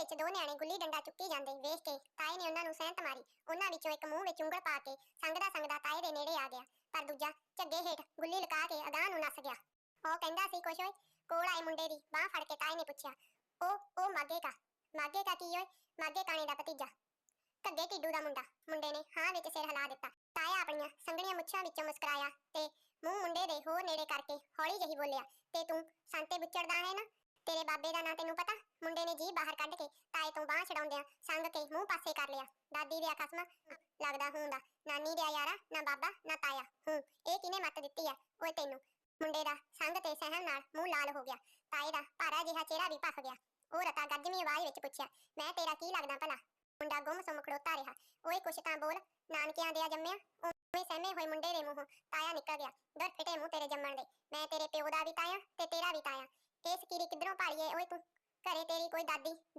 ਵਿੱਚ ਦੋ ਨਿਆਣੇ ਗੁੱਲੀ ਡੰਡਾ ਚੁੱਕੀ ਜਾਂਦੇ ਵੇਖ ਕੇ ਤਾਏ ਨੇ ਉਹਨਾਂ ਨੂੰ ਸਹਿਮਤ ਮਾਰੀ। ਉਹਨਾਂ ਵਿੱਚੋਂ ਇੱਕ ਮੂੰਹ ਵਿੱਚ ਉਂਗਲ ਪਾ ਕੇ ਸੰਗਦਾ ਸੰਗਦਾ ਤਾਏ ਦੇ ਨੇੜੇ ਆ ਗਿਆ। ਪਰ ਦੂਜਾ ਝੱਗੇ ਹੇਠ ਗੁੱਲੀ ਲਗਾ ਕੇ ਅਗਾਹ ਨੂੰ ਨੱਸ ਗਿਆ। ਉਹ ਕਹਿੰਦਾ ਸੀ ਕੁਛ ਓਏ ਕੋਲ ਆਏ ਮੁੰਡੇ ਦੀ ਬਾਹ ਫੜ ਕੇ ਤਾਏ ਨੇ ਪੁੱਛਿਆ, ਉਹ ਉਹ ਮਾਗੇ ਕਾ? ਮਾਗੇ ਕਾ ਕੀ ਓਏ? ਮਾਗੇ ਕਾਣੇ ਦਾ ਭਤੀਜਾ। ਕੱਗੇ ਟਿੱਡੂ ਦਾ ਮੁੰਡਾ ਮੁੰਡੇ ਨੇ ਹਾਂ ਵਿੱਚ ਸਿਰ ਹਿਲਾ ਦਿੱਤਾ। ਤਾਇਆ ਆਪਣੀਆਂ ਸੰਘਣੀਆਂ ਮੁੱਛਾਂ ਵਿੱਚੋਂ ਮੁਸਕਰਾਇਆ ਤੇ ਮੂੰਹ ਮੁੰਡੇ ਦੇ ਹੋਰ ਨੇੜੇ ਕਰਕੇ ਹੌਲੀ ਜਿਹੀ ਬੋਲਿਆ, ਤੇ ਤੂੰ ਸੰਤੇ ਵਿਚੜਦਾ ਹੈ ਨਾ? ਤੇਰੇ ਬਾਬੇ ਦਾ ਨਾਂ ਤੈਨੂੰ ਪਤਾ? ਮੁੰਡੇ ਨੇ ਜੀ ਬਾਹਰ ਕੱਢ ਕੇ ਤਾਏ ਤੋਂ ਬਾਹ ਛਡਾਉਂਦਿਆਂ ਸੰਗ ਕੇ ਮੂੰਹ ਪਾਸੇ ਕਰ ਲਿਆ। ਦਾਦੀ ਦੇ ਖਸਮਾ ਲੱਗਦਾ ਹੁੰਦਾ ਨਾਨੀ ਦੇ ਯਾਰਾ, ਨਾ ਬਾਬਾ, ਨਾ ਤਾਇਆ। ਹੂੰ, ਇਹ ਕਿਨੇ ਮੱਤ ਦਿੱਤੀ ਆ ਓਏ ਤੈਨੂੰ। ਮੁੰਡੇ ਦਾ ਸੰਗ ਤੇ ਸਹਿਮ ਨਾਲ ਮੂੰਹ ਲਾਲ ਹੋ ਗਿਆ। ਤਾਏ ਦਾ ਭਾਰਾ ਜਿਹਾ ਚਿਹਰਾ ਵੀ ਭਖ ਗਿਆ। ਉਹ ਰਤਾ ਗੱਜਵੀਂ ਆਵਾਜ਼ ਵਿੱਚ ਪੁੱਛਿਆ, ਮੈਂ ਤੇਰਾ ਕੀ ਲੱਗਦਾ ਭਲਾ? ਮੁੰਡਾ ਗੁੰਮ ਸੁਮ ਖੜੋਤਾ ਰਿਹਾ। ਓਏ ਕੁਛ ਤਾਂ ਬੋਲ, ਨਾਨਕਿਆਂ ਦੇ ਆ ਜੰਮਿਆ? ਉਵੇਂ ਸਹਿਮੇ ਹੋਏ ਮੁੰਡੇ ਦੇ ਮੂੰਹੋਂ ਤਾਇਆ ਨਿਕਲ ਗਿਆ। ਦਰ ਫਿਟੇ ਮੂੰਹ ਤੇਰੇ ਜੰਮਣ ਦੇ। ਮੈਂ ਤੇਰੇ ਪਿਓ ਦਾ ਵੀ ਤਾਇਆ ਤੇ ਤੇਰਾ ਵੀ ਤਾਇਆ। ਇਸ ਕੀਰੀ ਕਿੱਧਰੋਂ ਪਾਲੀਏ ਓਏ ਤੂੰ ਘਰੇ ਤੇਰੀ ਕੋਈ ਦਾਦੀ